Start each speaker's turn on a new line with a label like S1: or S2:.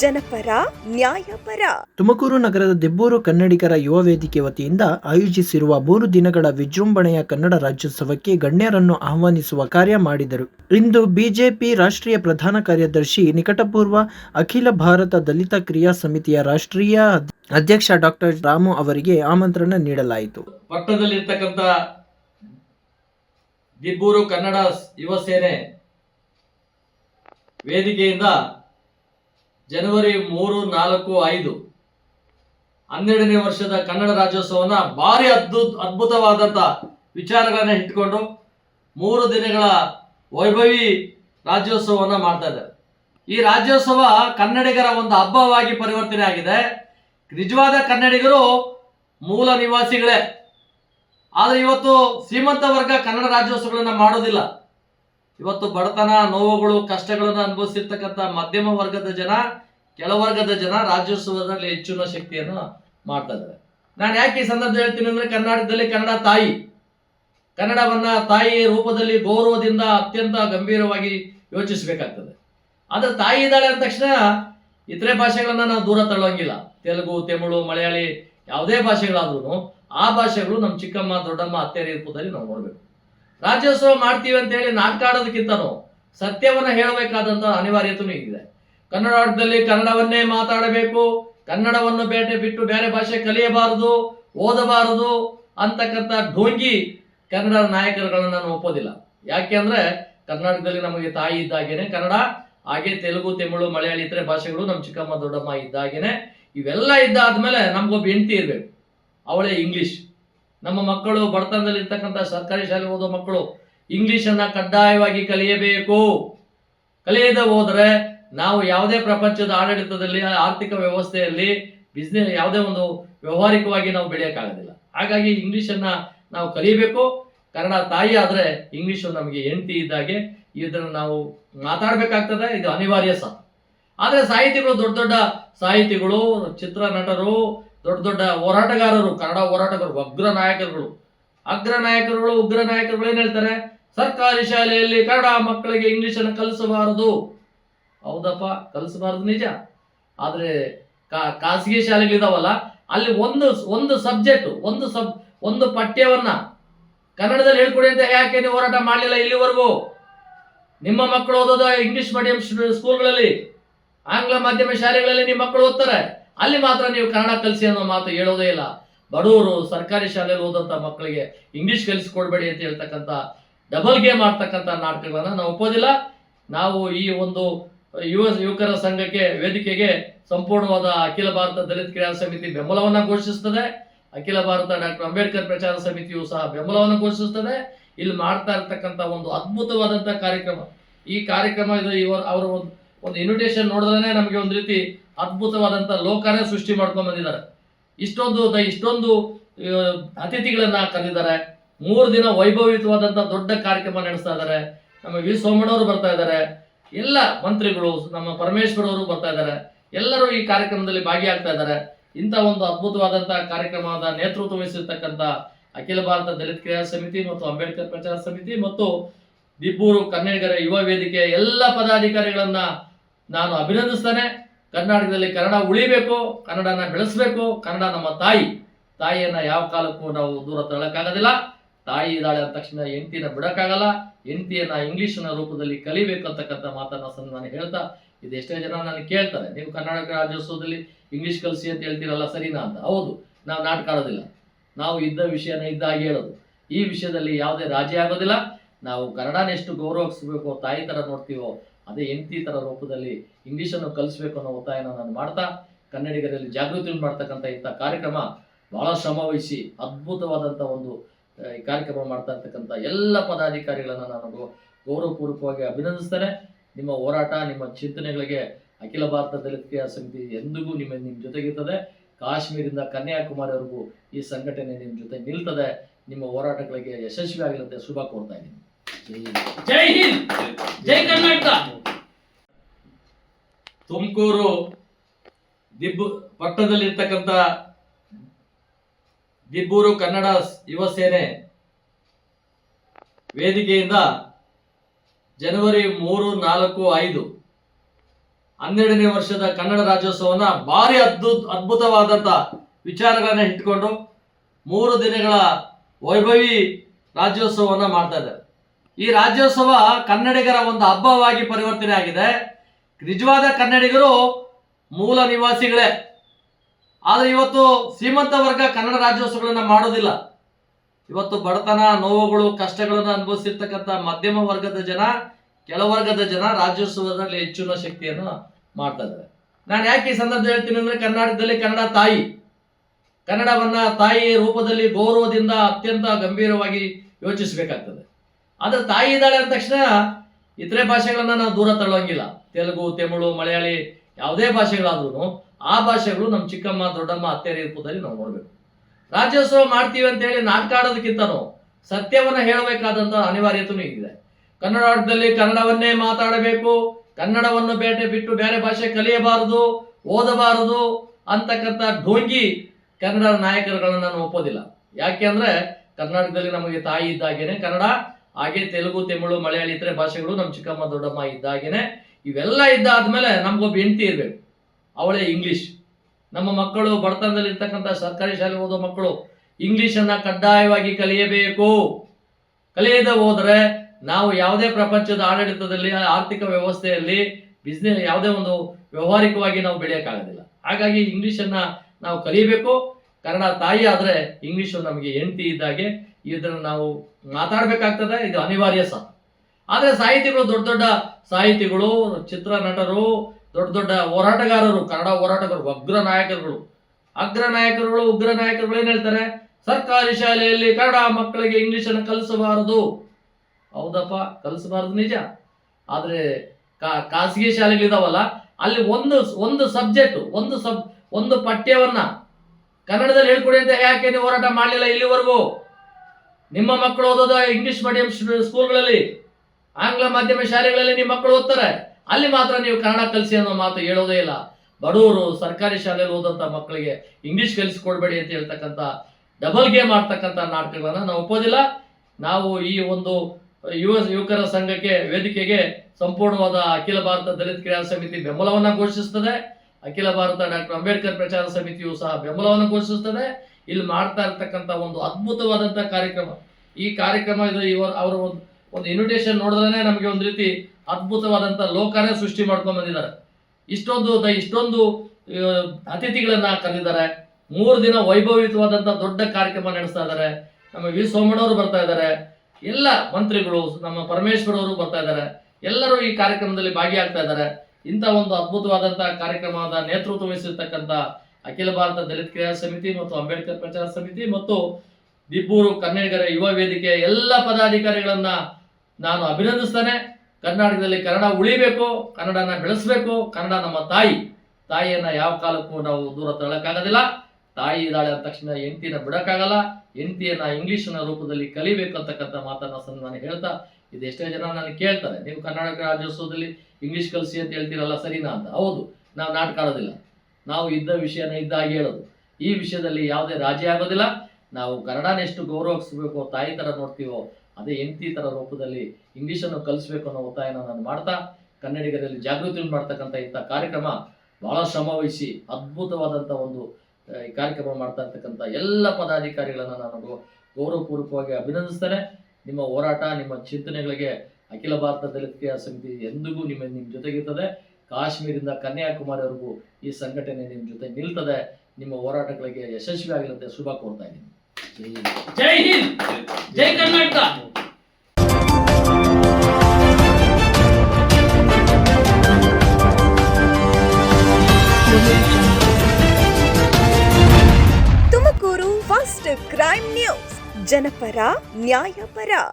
S1: ಜನಪರ ನ್ಯಾಯಪರ.
S2: ತುಮಕೂರು ನಗರದ ದೆಬ್ಬೂರು ಕನ್ನಡಿಗರ ಯುವ ವೇದಿಕೆ ವತಿಯಿಂದ ಆಯೋಜಿಸಿರುವ ಮೂರು ದಿನಗಳ ವಿಜೃಂಭಣೆಯ ಕನ್ನಡ ರಾಜ್ಯೋತ್ಸವಕ್ಕೆ ಗಣ್ಯರನ್ನು ಆಹ್ವಾನಿಸುವ ಕಾರ್ಯ ಮಾಡಿದರು. ಇಂದು ಬಿಜೆಪಿ ರಾಷ್ಟ್ರೀಯ ಪ್ರಧಾನ ಕಾರ್ಯದರ್ಶಿ ನಿಕಟಪೂರ್ವ ಅಖಿಲ ಭಾರತ ದಲಿತ ಕ್ರಿಯಾ ಸಮಿತಿಯ ರಾಷ್ಟ್ರೀಯ ಅಧ್ಯಕ್ಷ ಡಾಕ್ಟರ್ ರಾಮು ಅವರಿಗೆ ಆಮಂತ್ರಣ ನೀಡಲಾಯಿತು.
S3: ಪಟ್ಟದಲ್ಲಿರ್ತಕ್ಕಂಥ ದಿಬ್ಬೂರು ಕನ್ನಡ ಯುವ ಸೇನೆ ವೇದಿಕೆಯಿಂದ ಜನವರಿ ಮೂರು, ನಾಲ್ಕು, ಐದು. ಹನ್ನೆರಡನೇ ವರ್ಷದ ಕನ್ನಡ ರಾಜ್ಯೋತ್ಸವನ ಭಾರಿ ಅದ್ಭುತ ಅದ್ಭುತವಾದಂಥ ವಿಚಾರಗಳನ್ನ ಇಟ್ಕೊಂಡು ಮೂರು ದಿನಗಳ ವೈಭವಿ ರಾಜ್ಯೋತ್ಸವವನ್ನು ಮಾಡ್ತಾ ಇದ್ದಾರೆ. ಈ ರಾಜ್ಯೋತ್ಸವ ಕನ್ನಡಿಗರ ಒಂದು ಹಬ್ಬವಾಗಿ ಪರಿವರ್ತನೆ ಆಗಿದೆ. ನಿಜವಾದ ಕನ್ನಡಿಗರು ಮೂಲ ನಿವಾಸಿಗಳೇ. ಆದರೆ ಇವತ್ತು ಸೀಮಂತ ವರ್ಗ ಕನ್ನಡ ರಾಜ್ಯೋತ್ಸವಗಳನ್ನ ಮಾಡೋದಿಲ್ಲ. ಇವತ್ತು ಬಡತನ, ನೋವುಗಳು, ಕಷ್ಟಗಳನ್ನು ಅನುಭವಿಸಿರ್ತಕ್ಕಂಥ ಮಧ್ಯಮ ವರ್ಗದ ಜನ ಕೆಳವರ್ಗದ ಜನ ರಾಜ್ಯೋತ್ಸವದಲ್ಲಿ ಹೆಚ್ಚಿನ ಶಕ್ತಿಯನ್ನು ಮಾಡ್ತಾ ಇದ್ದಾರೆ. ನಾನು ಯಾಕೆ ಈ ಸಂದರ್ಭ ಹೇಳ್ತೀನಿ ಅಂದ್ರೆ ಕರ್ನಾಟಕದಲ್ಲಿ ಕನ್ನಡ ತಾಯಿ. ಕನ್ನಡವನ್ನ ತಾಯಿ ರೂಪದಲ್ಲಿ ಗೌರವದಿಂದ ಅತ್ಯಂತ ಗಂಭೀರವಾಗಿ ಯೋಚಿಸಬೇಕಾಗ್ತದೆ. ಆದ್ರೆ ತಾಯಿ ಇದ್ದಾಳೆ ಅಂದ ತಕ್ಷಣ ಇತರೆ ಭಾಷೆಗಳನ್ನ ನಾವು ದೂರ ತಳ್ಳೋಂಗಿಲ್ಲ. ತೆಲುಗು, ತಮಿಳು, ಮಲಯಾಳಿ ಯಾವುದೇ ಭಾಷೆಗಳಾದ್ರೂ ಆ ಭಾಷೆಗಳು ನಮ್ಮ ಚಿಕ್ಕಮ್ಮ, ದೊಡ್ಡಮ್ಮ ಅತ್ತೆ ರೂಪದಲ್ಲಿ ನಾವು ನೋಡ್ಬೇಕು. ರಾಜ್ಯೋತ್ಸವ ಮಾಡ್ತೀವಿ ಅಂತ ಹೇಳಿ ನಾಟಕಾಡೋದಕ್ಕಿಂತನೂ ಸತ್ಯವನ್ನು ಹೇಳಬೇಕಾದಂತ ಅನಿವಾರ್ಯತೆಯೂ ಇದೆ. ಕನ್ನಡದಲ್ಲಿ ಕನ್ನಡವನ್ನೇ ಮಾತಾಡಬೇಕು, ಕನ್ನಡವನ್ನು ಬೇಟೆ ಬಿಟ್ಟು ಬೇರೆ ಭಾಷೆ ಕಲಿಯಬಾರದು, ಓದಬಾರದು ಅಂತಕ್ಕಂಥ ಢೋಂಗಿ ಕನ್ನಡ ನಾಯಕರುಗಳನ್ನು ನಾನು ಒಪ್ಪೋದಿಲ್ಲ. ಯಾಕೆ ಅಂದ್ರೆ ಕರ್ನಾಟಕದಲ್ಲಿ ನಮಗೆ ತಾಯಿ ಇದ್ದಾಗೇನೆ ಕನ್ನಡ, ಹಾಗೆ ತೆಲುಗು, ತಮಿಳು, ಮಲಯಾಳಿ ಇತರೆ ಭಾಷೆಗಳು ನಮ್ಮ ಚಿಕ್ಕಮ್ಮ ದೊಡ್ಡಮ್ಮ ಇದ್ದಾಗೇನೆ. ಇವೆಲ್ಲ ಇದ್ದಾದ್ಮೇಲೆ ನಮಗೊಬ್ಬ ಹೆಂಡತಿ ಇರಬೇಕು. ಅವಳೇ ಇಂಗ್ಲಿಷ್. ನಮ್ಮ ಮಕ್ಕಳು ಬಡತನದಲ್ಲಿ ಇರ್ತಕ್ಕಂಥ ಸರ್ಕಾರಿ ಶಾಲೆ ಓದೋ ಮಕ್ಕಳು ಇಂಗ್ಲಿಷನ್ನ ಕಡ್ಡಾಯವಾಗಿ ಕಲಿಯಬೇಕು. ಕಲಿಯದೆ ಹೋದರೆ ನಾವು ಯಾವುದೇ ಪ್ರಪಂಚದ ಆಡಳಿತದಲ್ಲಿ, ಆರ್ಥಿಕ ವ್ಯವಸ್ಥೆಯಲ್ಲಿ ಬಿಸ್ನೆಸ್ ಯಾವುದೇ ಒಂದು ವ್ಯವಹಾರಿಕವಾಗಿ ನಾವು ಬೆಳೆಯೋಕ್ಕಾಗೋದಿಲ್ಲ. ಹಾಗಾಗಿ ಇಂಗ್ಲಿಷನ್ನ ನಾವು ಕಲಿಯಬೇಕು. ಕನ್ನಡ ತಾಯಿ ಆದರೆ ಇಂಗ್ಲಿಷ್ ನಮಗೆ ಹೆಂಡತಿ ಇದ್ದಾಗೆ ಇದನ್ನು ನಾವು ಮಾತಾಡಬೇಕಾಗ್ತದೆ. ಇದು ಅನಿವಾರ್ಯ ಸಹ. ಆದರೆ ಸಾಹಿತಿಗಳು, ದೊಡ್ಡ ದೊಡ್ಡ ಸಾಹಿತಿಗಳು ಚಿತ್ರ ನಟರು ದೊಡ್ಡ ದೊಡ್ಡ ಹೋರಾಟಗಾರರು, ಕನ್ನಡ ಹೋರಾಟಗಾರರು ಅಗ್ರ ನಾಯಕರುಗಳು. ಅಗ್ರ ನಾಯಕರುಗಳು, ಉಗ್ರ ನಾಯಕರುಗಳು ಏನ್ ಹೇಳ್ತಾರೆ? ಸರ್ಕಾರಿ ಶಾಲೆಯಲ್ಲಿ ಕನ್ನಡ ಮಕ್ಕಳಿಗೆ ಇಂಗ್ಲಿಷನ್ನು ಕಲಿಸಬಾರದು. ಹೌದಪ್ಪ, ಕಲಿಸಬಾರದು ನಿಜ. ಆದರೆ ಖಾಸಗಿ ಶಾಲೆಗಳಿದಾವಲ್ಲ ಅಲ್ಲಿ ಒಂದು ಒಂದು ಸಬ್ಜೆಕ್ಟ್ ಒಂದು ಸಬ್ ಒಂದು ಪಠ್ಯವನ್ನ ಕನ್ನಡದಲ್ಲಿ ಹೇಳ್ಕೊಡಿ ಅಂತ ಯಾಕೆ ನೀವು ಹೋರಾಟ ಮಾಡಲಿಲ್ಲ ಇಲ್ಲಿವರೆಗೂ? ನಿಮ್ಮ ಮಕ್ಕಳು ಓದೋದ ಇಂಗ್ಲಿಷ್ ಮೀಡಿಯಂ ಸ್ಕೂಲ್ಗಳಲ್ಲಿ ಆಂಗ್ಲ ಮಾಧ್ಯಮ ಶಾಲೆಗಳಲ್ಲಿ ನಿಮ್ಮ ಮಕ್ಕಳು ಓದ್ತಾರೆ. ಅಲ್ಲಿ ಮಾತ್ರ ನೀವು ಕನ್ನಡ ಕಲಿಸಿ ಅನ್ನೋ ಮಾತು ಹೇಳೋದೇ ಇಲ್ಲ. ಬಡವರು ಸರ್ಕಾರಿ ಶಾಲೆಯಲ್ಲಿ ಓದಂತ ಮಕ್ಕಳಿಗೆ ಇಂಗ್ಲಿಷ್ ಕಲಿಸ್ಕೊಡ್ಬೇಡಿ ಅಂತ ಹೇಳ್ತಕ್ಕಂಥ ಡಬಲ್ ಗೇಮ್ ಆಡ್ತಕ್ಕಂಥ ನಾಟಕಗಳನ್ನ ನಾವು ಒಪ್ಪೋದಿಲ್ಲ ನಾವು ಈ ಒಂದು ಯುವ ಯುವಕರ ಸಂಘಕ್ಕೆ, ವೇದಿಕೆಗೆ ಸಂಪೂರ್ಣವಾದ ಅಖಿಲ ಭಾರತ ದಲಿತ ಕ್ರಿಯಾ ಸಮಿತಿ ಬೆಂಬಲವನ್ನು ಘೋಷಿಸುತ್ತದೆ. ಅಖಿಲ ಭಾರತ ಡಾಕ್ಟರ್ ಅಂಬೇಡ್ಕರ್ ಪ್ರಚಾರ ಸಮಿತಿಯು ಸಹ ಬೆಂಬಲವನ್ನು ಘೋಷಿಸುತ್ತದೆ. ಇಲ್ಲಿ ಮಾಡ್ತಾ ಇರ್ತಕ್ಕಂಥ ಒಂದು ಅದ್ಭುತವಾದಂಥ ಕಾರ್ಯಕ್ರಮ. ಈ ಕಾರ್ಯಕ್ರಮ ಇದು ಇವರು ಅವರ ಒಂದು ಒಂದು ಇನ್ವಿಟೇಷನ್ ನೋಡಿದ್ರೆ ನಮಗೆ ಒಂದು ರೀತಿ ಅದ್ಭುತವಾದಂಥ ಲೋಕನೇ ಸೃಷ್ಟಿ ಮಾಡ್ಕೊಂಡ್ ಬಂದಿದ್ದಾರೆ. ಇಷ್ಟೊಂದು ಇಷ್ಟೊಂದು ಅತಿಥಿಗಳನ್ನು ಕರೆದಿದ್ದಾರೆ. ಮೂರು ದಿನ ವೈಭವಿತವಾದಂಥ ದೊಡ್ಡ ಕಾರ್ಯಕ್ರಮ ನಡೆಸ್ತಾ ಇದ್ದಾರೆ. ನಮ್ಮ ವಿ ಸೋಮಣ್ಣವರು ಬರ್ತಾ ಇದ್ದಾರೆ. ಎಲ್ಲ ಮಂತ್ರಿಗಳು, ನಮ್ಮ ಪರಮೇಶ್ವರ್ ಅವರು ಬರ್ತಾ ಇದ್ದಾರೆ. ಎಲ್ಲರೂ ಈ ಕಾರ್ಯಕ್ರಮದಲ್ಲಿ ಭಾಗಿಯಾಗ್ತಾ ಇದ್ದಾರೆ. ಇಂಥ ಒಂದು ಅದ್ಭುತವಾದಂಥ ಕಾರ್ಯಕ್ರಮದ ನೇತೃತ್ವ ವಹಿಸಿರ್ತಕ್ಕಂಥ ಅಖಿಲ ಭಾರತ ದಲಿತ ಕ್ರಿಯಾ ಸಮಿತಿ ಮತ್ತು ಅಂಬೇಡ್ಕರ್ ಪ್ರಚಾರ ಸಮಿತಿ ಮತ್ತು ದಿಬ್ಬೂರು ಕನ್ನಡಿಗರ ಯುವ ವೇದಿಕೆಯ ಎಲ್ಲ ಪದಾಧಿಕಾರಿಗಳನ್ನ ನಾನು ಅಭಿನಂದಿಸ್ತೇನೆ. ಕರ್ನಾಟಕದಲ್ಲಿ ಕನ್ನಡ ಉಳಿಬೇಕು, ಕನ್ನಡನ ಬೆಳೆಸಬೇಕು, ಕನ್ನಡ ನಮ್ಮ ತಾಯಿ. ತಾಯಿಯನ್ನ ಯಾವ ಕಾಲಕ್ಕೂ ನಾವು ದೂರ ತಳ್ಳಕ್ಕಾಗೋದಿಲ್ಲ. ತಾಯಿ ಇದ್ದಾಳೆ ಅಂದ ತಕ್ಷಣ ಹೆಂಡತಿನ ಬಿಡಕ್ಕಾಗಲ್ಲ. ಹೆಂಡತಿಯನ್ನ ಇಂಗ್ಲಿಷ್ನ ರೂಪದಲ್ಲಿ ಕಲಿಬೇಕು ಅಂತಕ್ಕಂಥ ಮಾತನ್ನ ನಾನು ಹೇಳ್ತಾ ಇದೆಷ್ಟೇ ಜನ ನನಗೆ ಕೇಳ್ತಾರೆ. ನೀವು ಕರ್ನಾಟಕ ರಾಜ್ಯೋತ್ಸವದಲ್ಲಿ ಇಂಗ್ಲಿಷ್ ಕಲಿಸಿ ಅಂತ ಹೇಳ್ತೀರಲ್ಲ, ಸರಿನಾ ಅಂತ. ಹೌದು, ನಾವು ನಾಟಕ ಆಡೋದಿಲ್ಲ. ನಾವು ಇದ್ದ ವಿಷಯನ ಹಾಗೆ ಹೇಳೋದು. ಈ ವಿಷಯದಲ್ಲಿ ಯಾವುದೇ ರಾಜಿ ಆಗೋದಿಲ್ಲ. ನಾವು ಕನ್ನಡನ ಎಷ್ಟು ಗೌರವಿಸಬೇಕು ತಾಯಿ ತರ ನೋಡ್ತೀವೋ, ಅದೇ ಹೆಂಡತಿ ತರ ರೂಪದಲ್ಲಿ ಇಂಗ್ಲೀಷನ್ನು ಕಲಿಸ್ಬೇಕು ಅನ್ನೋ ಒತ್ತಾಯನ ನಾನು ಮಾಡ್ತಾ, ಕನ್ನಡಿಗರಲ್ಲಿ ಜಾಗೃತಿ ಮಾಡ್ತಕ್ಕಂಥ ಇಂಥ ಕಾರ್ಯಕ್ರಮ ಬಹಳ ಶ್ರಮ ವಹಿಸಿ ಅದ್ಭುತವಾದಂಥ ಒಂದು ಕಾರ್ಯಕ್ರಮ ಮಾಡ್ತಾ ಇರ್ತಕ್ಕಂಥ ಎಲ್ಲ ಪದಾಧಿಕಾರಿಗಳನ್ನು ನಾನು ಗೌರವಪೂರ್ವಕವಾಗಿ ಅಭಿನಂದಿಸ್ತೇನೆ. ನಿಮ್ಮ ಹೋರಾಟ, ನಿಮ್ಮ ಚಿಂತನೆಗಳಿಗೆ ಅಖಿಲ ಭಾರತ ದಲಿತ ಕ್ರಿಯಾ ಸಮಿತಿ ಎಂದಿಗೂ ನಿಮ್ಮ ನಿಮ್ಮ ಜೊತೆಗಿರ್ತದೆ. ಕಾಶ್ಮೀರಿಂದ ಕನ್ಯಾಕುಮಾರಿವರೆಗೂ ಈ ಸಂಘಟನೆ ನಿಮ್ಮ ಜೊತೆ ನಿಲ್ತದೆ. ನಿಮ್ಮ ಹೋರಾಟಗಳಿಗೆ ಯಶಸ್ವಿ ಆಗಲಂತೆ ಶುಭ ಕೋರ್ತಾ ಇದ್ದೀನಿ. ಜೈ ಹಿಂದ್. ಜೈ ಕರ್ನಾಟಕ. ತುಮಕೂರು ದಿಬ್ಬು ಪಟ್ಟದಲ್ಲಿರ್ತಕ್ಕಂಥ ದಿಬ್ಬೂರು ಕನ್ನಡ ಯುವ ಸೇನೆ ವೇದಿಕೆಯಿಂದ ಜನವರಿ ಮೂರು ನಾಲ್ಕು ಐದು ಹನ್ನೆರಡನೇ ವರ್ಷದ ಕನ್ನಡ ರಾಜ್ಯೋತ್ಸವನ ಭಾರಿ ಅದ್ಭುತ ಅದ್ಭುತವಾದಂಥ ವಿಚಾರಗಳನ್ನ ಇಟ್ಕೊಂಡು ಮೂರು ದಿನಗಳ ವೈಭವಿ ರಾಜ್ಯೋತ್ಸವವನ್ನ ಮಾಡ್ತಾ ಇದ್ದಾರೆ. ಈ ರಾಜ್ಯೋತ್ಸವ ಕನ್ನಡಿಗರ ಒಂದು ಹಬ್ಬವಾಗಿ ಪರಿವರ್ತನೆ ಆಗಿದೆ. ನಿಜವಾದ ಕನ್ನಡಿಗರು ಮೂಲ ನಿವಾಸಿಗಳೇ. ಆದರೆ ಇವತ್ತು ಶ್ರೀಮಂತ ವರ್ಗ ಕನ್ನಡ ರಾಜ್ಯೋತ್ಸವಗಳನ್ನ ಮಾಡೋದಿಲ್ಲ. ಇವತ್ತು ಬಡತನ, ನೋವುಗಳು, ಕಷ್ಟಗಳನ್ನು ಅನುಭವಿಸಿರ್ತಕ್ಕಂಥ ಮಧ್ಯಮ ವರ್ಗದ ಜನ ಕೆಳವರ್ಗದ ಜನ ರಾಜ್ಯೋತ್ಸವದಲ್ಲಿ ಹೆಚ್ಚಿನ ಶಕ್ತಿಯನ್ನು ಮಾಡ್ತಾ ಇದ್ದಾರೆ. ನಾನು ಯಾಕೆ ಈ ಸಂದರ್ಭ ಹೇಳ್ತೀನಿ ಅಂದ್ರೆ ಕರ್ನಾಟಕದಲ್ಲಿ ಕನ್ನಡ ತಾಯಿ. ಕನ್ನಡವನ್ನ ತಾಯಿ ರೂಪದಲ್ಲಿ ಗೌರವದಿಂದ ಅತ್ಯಂತ ಗಂಭೀರವಾಗಿ ಯೋಚಿಸಬೇಕಾಗ್ತದೆ. ಆದ್ರೆ ತಾಯಿ ಇದ್ದಾಳೆ ಅಂದ ತಕ್ಷಣ ಇತರೆ ಭಾಷೆಗಳನ್ನ ನಾವು ದೂರ ತಳ್ಳೋಂಗಿಲ್ಲ. ತೆಲುಗು, ತಮಿಳು, ಮಲಯಾಳಿ ಯಾವುದೇ ಭಾಷೆಗಳಾದ್ರೂ ಆ ಭಾಷೆಗಳು ನಮ್ಮ ಚಿಕ್ಕಮ್ಮ, ದೊಡ್ಡಮ್ಮ, ಅತ್ತೆಯರ ರೂಪದಲ್ಲಿ ನಾವು ನೋಡ್ಬೇಕು. ರಾಜ್ಯೋತ್ಸವ ಮಾಡ್ತೀವಿ ಅಂತ ಹೇಳಿ ನಾಟಕ ಆಡೋದಕ್ಕಿಂತನೂ ಸತ್ಯವನ್ನ ಹೇಳಬೇಕಾದಂತ ಅನಿವಾರ್ಯತೆಯೂ ಇದೆ. ಕನ್ನಡದಲ್ಲಿ ಕನ್ನಡವನ್ನೇ ಮಾತಾಡಬೇಕು. ಕನ್ನಡವನ್ನು ಬೇಟೆ ಬಿಟ್ಟು ಬೇರೆ ಭಾಷೆ ಕಲಿಯಬಾರದು, ಓದಬಾರದು ಅಂತಕ್ಕಂಥ ಢೋಂಗಿ ಕನ್ನಡ ನಾಯಕರುಗಳನ್ನು ನಾನು ಒಪ್ಪೋದಿಲ್ಲ. ಯಾಕೆ ಅಂದ್ರೆ ಕರ್ನಾಟಕದಲ್ಲಿ ನಮಗೆ ತಾಯಿ ಇದ್ದಾಗೇನೆ ಕನ್ನಡ, ಹಾಗೆ ತೆಲುಗು, ತಮಿಳು, ಮಲಯಾಳಿ ಇತರೆ ಭಾಷೆಗಳು ನಮ್ಮ ಚಿಕ್ಕಮ್ಮ, ದೊಡ್ಡಮ್ಮ ಇದ್ದಾಗೇನೆ. ಇವೆಲ್ಲ ಇದ್ದಾದ್ಮೇಲೆ ನಮ್ಗೊಬ್ಬ ಹೆಂಡತಿ ಇರಬೇಕು. ಅವಳೇ ಇಂಗ್ಲಿಷ್ ನಮ್ಮ ಮಕ್ಕಳು ಬಡತನದಲ್ಲಿ ಇರ್ತಕ್ಕಂಥ ಸರ್ಕಾರಿ ಶಾಲೆ ಓದೋ ಮಕ್ಕಳು ಇಂಗ್ಲಿಷನ್ನ ಕಡ್ಡಾಯವಾಗಿ ಕಲಿಯಬೇಕು. ಕಲಿಯದೆ ಹೋದರೆ ನಾವು ಯಾವುದೇ ಪ್ರಪಂಚದ ಆಡಳಿತದಲ್ಲಿ, ಆರ್ಥಿಕ ವ್ಯವಸ್ಥೆಯಲ್ಲಿ ಬಿಸ್ನೆಸ್ ಯಾವುದೇ ಒಂದು ವ್ಯವಹಾರಿಕವಾಗಿ ನಾವು ಬೆಳೆಯೋಕ್ಕಾಗೋದಿಲ್ಲ. ಹಾಗಾಗಿ ಇಂಗ್ಲೀಷನ್ನು ನಾವು ಕಲಿಯಬೇಕು ಕನ್ನಡ ತಾಯಿ ಆದರೆ ಇಂಗ್ಲೀಷು ನಮಗೆ ಹೆಂಡತಿ ಇದ್ದಾಗೆ ಇದನ್ನು ನಾವು ಮಾತಾಡಬೇಕಾಗ್ತದೆ. ಇದು ಅನಿವಾರ್ಯ ಸಹ. ಆದರೆ ಸಾಹಿತಿಗಳು, ದೊಡ್ಡ ದೊಡ್ಡ ಸಾಹಿತಿಗಳು, ಚಿತ್ರ ನಟರು, ದೊಡ್ಡ ದೊಡ್ಡ ಹೋರಾಟಗಾರರು, ಕನ್ನಡ ಹೋರಾಟಗಾರರು ಅಗ್ರ ನಾಯಕರುಗಳು. ಅಗ್ರ ನಾಯಕರುಗಳು, ಉಗ್ರ ನಾಯಕರುಗಳು ಏನು ಹೇಳ್ತಾರೆ? ಸರ್ಕಾರಿ ಶಾಲೆಯಲ್ಲಿ ಕನ್ನಡ ಮಕ್ಕಳಿಗೆ ಇಂಗ್ಲೀಷನ್ನು ಕಲಿಸಬಾರದು. ಹೌದಪ್ಪ, ಕಲಿಸಬಾರದು ನಿಜ. ಆದರೆ ಖಾಸಗಿ ಶಾಲೆಗಳಿದಾವಲ್ಲ, ಅಲ್ಲಿ ಒಂದು ಒಂದು ಸಬ್ಜೆಕ್ಟ್ ಒಂದು ಸಬ್ ಒಂದು ಪಠ್ಯವನ್ನ ಕನ್ನಡದಲ್ಲಿ ಹೇಳ್ಕೊಡಿ ಅಂತ ಯಾಕೆ ನೀವು ಹೋರಾಟ ಮಾಡಲಿಲ್ಲ ಇಲ್ಲಿವರೆಗೂ? ನಿಮ್ಮ ಮಕ್ಕಳು ಓದೋದ ಇಂಗ್ಲಿಷ್ ಮೀಡಿಯಂ ಸ್ಕೂಲ್ಗಳಲ್ಲಿ ಆಂಗ್ಲ ಮಾಧ್ಯಮ ಶಾಲೆಗಳಲ್ಲಿ ನಿಮ್ಮ ಮಕ್ಕಳು ಓದ್ತಾರೆ. ಅಲ್ಲಿ ಮಾತ್ರ ನೀವು ಕನ್ನಡ ಕಲಿಸಿ ಅನ್ನೋ ಮಾತು ಹೇಳೋದೇ ಇಲ್ಲ. ಬಡವರು ಸರ್ಕಾರಿ ಶಾಲೆಯಲ್ಲಿ ಓದಂತ ಮಕ್ಕಳಿಗೆ ಇಂಗ್ಲಿಷ್ ಕಲಿಸ್ಕೊಡ್ಬೇಡಿ ಅಂತ ಹೇಳ್ತಕ್ಕಂಥ ಡಬಲ್ ಗೇಮ್ ಆಡ್ತಕ್ಕಂಥ ನಾಟಕಗಳನ್ನ ನಾವು ಒಪ್ಪೋದಿಲ್ಲ ನಾವು ಈ ಒಂದು ಯುವ ಯುವಕರ ಸಂಘಕ್ಕೆ ವೇದಿಕೆಗೆ ಸಂಪೂರ್ಣವಾದ ಅಖಿಲ ಭಾರತ ದಲಿತ ಕ್ರಿಯಾ ಸಮಿತಿ ಬೆಂಬಲವನ್ನ ಘೋಷಿಸುತ್ತದೆ. ಅಖಿಲ ಭಾರತ ಡಾಕ್ಟರ್ ಅಂಬೇಡ್ಕರ್ ಪ್ರಚಾರ ಸಮಿತಿಯು ಸಹ ಬೆಂಬಲವನ್ನು ಘೋಷಿಸುತ್ತದೆ. ಇಲ್ಲಿ ಮಾಡ್ತಾ ಇರ್ತಕ್ಕಂಥ ಒಂದು ಅದ್ಭುತವಾದಂಥ ಕಾರ್ಯಕ್ರಮ. ಈ ಕಾರ್ಯಕ್ರಮ ಇದು ಅವರ ಒಂದು ಒಂದು ಇನ್ವಿಟೇಷನ್ ನೋಡಿದ್ರೆ ನಮಗೆ ಒಂದು ರೀತಿ ಅದ್ಭುತವಾದಂಥ ಲೋಕನೇ ಸೃಷ್ಟಿ ಮಾಡ್ಕೊಂಡ್ ಬಂದಿದ್ದಾರೆ. ಇಷ್ಟೊಂದು ಇಷ್ಟೊಂದು ಅತಿಥಿಗಳನ್ನು ಕರೆದಿದ್ದಾರೆ. ಮೂರು ದಿನ ವೈಭವಿತವಾದಂಥ ದೊಡ್ಡ ಕಾರ್ಯಕ್ರಮ ನಡೆಸ್ತಾ ಇದ್ದಾರೆ. ನಮ್ಮ ವಿ ಸೋಮಣ್ಣವರು ಬರ್ತಾ ಇದ್ದಾರೆ. ಎಲ್ಲ ಮಂತ್ರಿಗಳು, ನಮ್ಮ ಪರಮೇಶ್ವರ ಅವರು ಬರ್ತಾ ಇದ್ದಾರೆ. ಎಲ್ಲರೂ ಈ ಕಾರ್ಯಕ್ರಮದಲ್ಲಿ ಭಾಗಿಯಾಗ್ತಾ ಇದ್ದಾರೆ. ಇಂಥ ಒಂದು ಅದ್ಭುತವಾದಂತಹ ಕಾರ್ಯಕ್ರಮದ ನೇತೃತ್ವ ವಹಿಸಿರ್ತಕ್ಕಂಥ ಅಖಿಲ ಭಾರತ ದಲಿತ ಕ್ರಿಯಾ ಸಮಿತಿ ಮತ್ತು ಅಂಬೇಡ್ಕರ್ ಪ್ರಚಾರ ಸಮಿತಿ ಮತ್ತು ದಿಬ್ಬೂರು ಕನ್ನಡಿಗರ ಯುವ ವೇದಿಕೆ ಎಲ್ಲ ಪದಾಧಿಕಾರಿಗಳನ್ನ ನಾನು ಅಭಿನಂದಿಸ್ತೇನೆ. ಕರ್ನಾಟಕದಲ್ಲಿ ಕನ್ನಡ ಉಳಿಬೇಕು, ಕನ್ನಡನ ಬೆಳೆಸಬೇಕು, ಕನ್ನಡ ನಮ್ಮ ತಾಯಿ. ತಾಯಿಯನ್ನ ಯಾವ ಕಾಲಕ್ಕೂ ನಾವು ದೂರ ತಳ್ಳಕ್ಕಾಗೋದಿಲ್ಲ. ತಾಯಿ ಇದ್ದಾಳೆ ಅಂದ ತಕ್ಷಣ ಹೆಂಡತಿನ ಬಿಡೋಕ್ಕಾಗಲ್ಲ, ಹೆಂಡತಿಯನ್ನ ಇಂಗ್ಲೀಷಿನ ರೂಪದಲ್ಲಿ ಕಲಿಬೇಕು ಅಂತಕ್ಕಂಥ ಮಾತನ್ನ ನಾನು ಹೇಳ್ತಾ ಇದು ಎಷ್ಟೋ ಜನ ನಾನು ಕೇಳ್ತಾರೆ, ನೀವು ಕರ್ನಾಟಕ ರಾಜ್ಯೋತ್ಸವದಲ್ಲಿ ಇಂಗ್ಲಿಷ್ ಕಲಿಸಿ ಅಂತ ಹೇಳ್ತೀರಲ್ಲ, ಸರಿನಾ ಅಂತ. ಹೌದು, ನಾವು ನಾಟಕ ಆಡೋದಿಲ್ಲ ನಾವು ಇದ್ದ ವಿಷಯನ ಇದ್ದಾಗಿ ಹೇಳೋದು. ಈ ವಿಷಯದಲ್ಲಿ ಯಾವುದೇ ರಾಜಿ ಆಗೋದಿಲ್ಲ. ನಾವು ಕನ್ನಡನ ಎಷ್ಟು ಗೌರವಿಸಬೇಕು ತಾಯಿ ತರ ನೋಡ್ತೀವೋ, ಅದೇ ಹೆಂಡತಿ ತರ ರೂಪದಲ್ಲಿ ಇಂಗ್ಲೀಷನ್ನು ಕಲಿಸ್ಬೇಕು ಅನ್ನೋ ಒತ್ತಾಯನ ನಾನು ಮಾಡ್ತಾ, ಕನ್ನಡಿಗರಲ್ಲಿ ಜಾಗೃತಿ ಮಾಡ್ತಕ್ಕಂಥ ಇಂಥ ಕಾರ್ಯಕ್ರಮ ಬಹಳ ಶ್ರಮವಹಿಸಿ, ಅದ್ಭುತವಾದಂಥ ಒಂದು ಕಾರ್ಯಕ್ರಮ ಮಾಡ್ತಾ ಇರ್ತಕ್ಕಂಥ ಎಲ್ಲ ಪದಾಧಿಕಾರಿಗಳನ್ನ ನಾನು ಗೌರವಪೂರ್ವಕವಾಗಿ ಅಭಿನಂದಿಸ್ತೇನೆ. ನಿಮ್ಮ ಹೋರಾಟ, ನಿಮ್ಮ ಚಿಂತನೆಗಳಿಗೆ ಅಖಿಲ ಭಾರತ ದಲಿತ ಕ್ರಿಯಾ ಸಮಿತಿ ಎಂದಿಗೂ ನಿಮ್ಮ ನಿಮ್ಮ ಜೊತೆಗಿರ್ತದೆ. ಕಾಶ್ಮೀರಿಂದ ಕನ್ಯಾಕುಮಾರಿವರೆಗೂ ಈ ಸಂಘಟನೆ ನಿಮ್ಮ ಜೊತೆ ನಿಲ್ತದೆ. ನಿಮ್ಮ ಹೋರಾಟಗಳಿಗೆ ಯಶಸ್ವಿ ಆಗಲಿ ಶುಭ ಕೋರ್ತಾ ಇದ್ದೀನಿ. ಜೈ ಹಿಂದ್. ಜೈ ಕರ್ನಾಟಕ.
S1: ಜನಪರ ನ್ಯಾಯಪರ.